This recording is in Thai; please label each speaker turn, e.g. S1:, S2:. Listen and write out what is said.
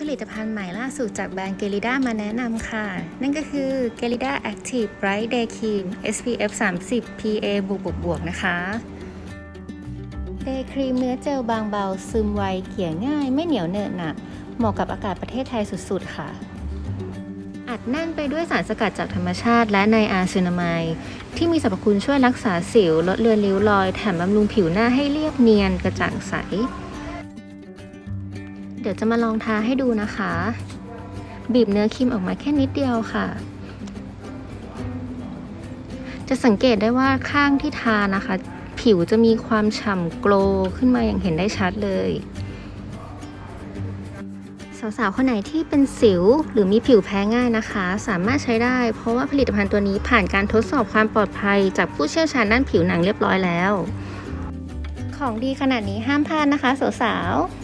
S1: ผลิตภัณฑ์ใหม่ล่าสุดจากแบรนด์ Gelida มาแนะนำค่ะ นั่นก็คือ Gelida Active Bright Day Cream SPF 30 PA บวกบวกบวกนะคะ Day Cream เนื้อเจลบางเบา ซึมไวเกลี่ยง่าย ไม่เหนียวเหนอะหนัก เหมาะกับอากาศประเทศไทยสุดๆค่ะ อัดแน่นไปด้วยสารสกัดจากธรรมชาติ และไนอาซินามายที่มีสรรพคุณช่วยรักษาสิว ลดเลือนริ้วรอย แถมบำรุงผิวหน้าให้เรียบเนียนกระจ่างใส เดี๋ยวจะมาลองทาให้ดูนะคะ บีบเนื้อครีมออกมาแค่นิดเดียวค่ะ จะสังเกตได้ว่าข้างที่ทานะคะ ผิวจะมีความฉ่ำโกลว์ขึ้นมาอย่างเห็นได้ชัดเลยสาวๆ คนไหนที่เป็นสิวหรือมีผิวแพ้ง่ายนะคะ สามารถใช้ได้ เพราะว่าผลิตภัณฑ์ตัวนี้ผ่านการทดสอบความปลอดภัย จากผู้เชี่ยวชาญด้านผิวหนังเรียบร้อยแล้ว ของดีขนาดนี้ห้ามพลาดนะคะสาวๆ